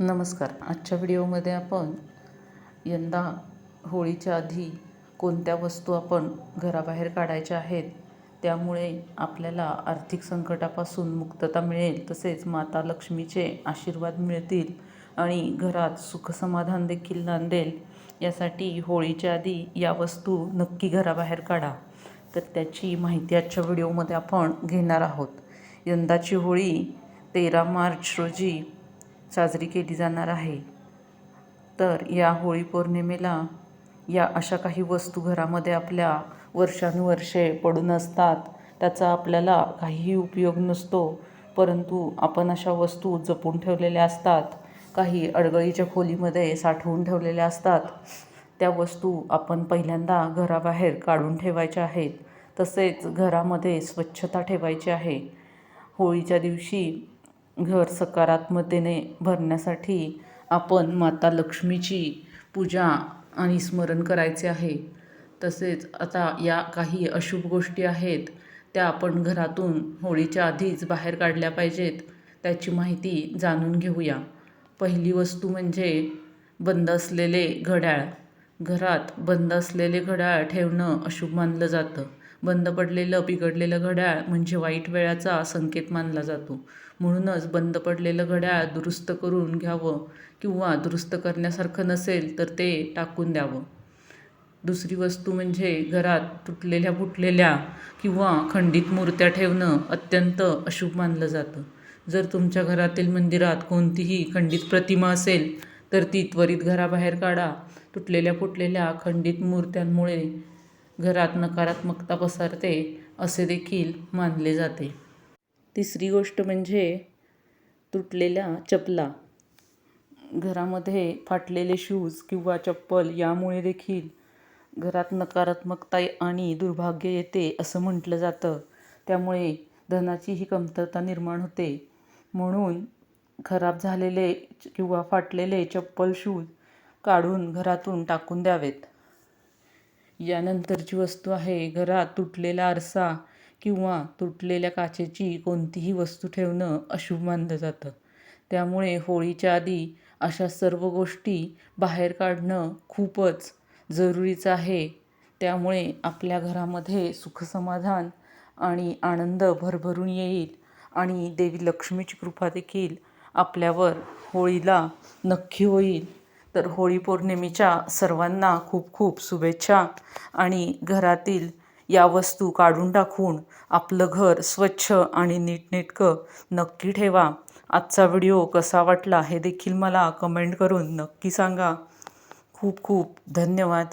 नमस्कार. आजच्या व्हिडिओमध्ये आपण यंदा होळीच्या आधी कोणत्या वस्तू आपण घराबाहेर काढायच्या आहेत त्यामुळे आपल्याला आर्थिक संकटापासून मुक्तता मिळेल तसेच माता लक्ष्मीचे आशीर्वाद मिळतील आणि घरात सुखसमाधान देखील नांदेल. यासाठी होळीच्या आधी या वस्तू नक्की घराबाहेर काढा. तर त्याची माहिती आजच्या व्हिडिओमध्ये आपण घेणार आहोत. यंदाची होळी तेरा मार्च रोजी साजरी केली जाणार आहे. तर या होळी पौर्णिमेला या अशा काही वस्तू घरामध्ये आपल्या वर्षानुवर्षे पडून असतात त्याचा आपल्याला काहीही उपयोग नसतो. परंतु आपण अशा वस्तू जपून ठेवलेल्या असतात काही अडगळीच्या खोलीमध्ये साठवून ठेवलेल्या असतात. त्या वस्तू आपण पहिल्यांदा घराबाहेर काढून ठेवायच्या आहेत. तसेच घरामध्ये स्वच्छता ठेवायची आहे. होळीच्या दिवशी घर सकारात्मतेने भरण्यासाठी आपण माता लक्ष्मीची पूजा आणि स्मरण करायचे आहे. तसेच आता या काही अशुभ गोष्टी आहेत त्या आपण घरातून होळीच्या आधीच बाहेर काढल्या पाहिजेत त्याची माहिती जाणून घेऊया. पहिली वस्तू म्हणजे बंद असलेले घड्याळ. घरात बंद असलेले घड्याळ ठेवणं अशुभ मानलं जातं. बंद पडलेलं बिघडलेलं घड्याळ म्हणजे वाईट वेळाचा संकेत मानला जातो. म्हणूनच बंद पडलेलं घड्याळ दुरुस्त करून घ्यावं किंवा दुरुस्त करण्यासारखं नसेल तर ते टाकून द्यावं. दुसरी वस्तू म्हणजे घरात तुटलेल्या फुटलेल्या किंवा खंडित मूर्त्या ठेवणं अत्यंत अशुभ मानलं जातं. जर तुमच्या घरातील मंदिरात कोणतीही खंडित प्रतिमा असेल तर ती त्वरित घराबाहेर काढा. तुटलेल्या फुटलेल्या खंडित मूर्त्यांमुळे घरात नकारात्मकता पसरते असे देखील मानले जाते. तिसरी गोष्ट म्हणजे तुटलेल्या चपला. घरामध्ये फाटलेले शूज किंवा चप्पल यामुळे देखील घरात नकारात्मकता आणि दुर्भाग्य येते असं म्हटलं जातं. त्यामुळे धनाचीही कमतरता निर्माण होते. म्हणून खराब झालेले किंवा फाटलेले चप्पल शूज काढून घरातून टाकून द्यावेत. यानंतरची वस्तू आहे घरात तुटलेला आरसा किंवा तुटलेल्या काचेची कोणतीही वस्तू ठेवणं अशुभ मानलं जातं. त्यामुळे होळीच्या आधी अशा सर्व गोष्टी बाहेर काढणं खूपच जरुरीचं आहे. त्यामुळे आपल्या घरामध्ये सुखसमाधान आणि आनंद भरभरून येईल आणि देवी लक्ष्मीची कृपा देखील आपल्यावर होळीला नक्की होईल. तर होळी पौर्णिमेच्या सर्वांना खूप खूप शुभेच्छा आणि घरातील या वस्तू काढून टाकून आपलं घर स्वच्छ आणि नीटनेटकं नक्की ठेवा. आजचा व्हिडिओ कसा वाटला हे देखील मला कमेंट करून नक्की सांगा. खूप खूप धन्यवाद.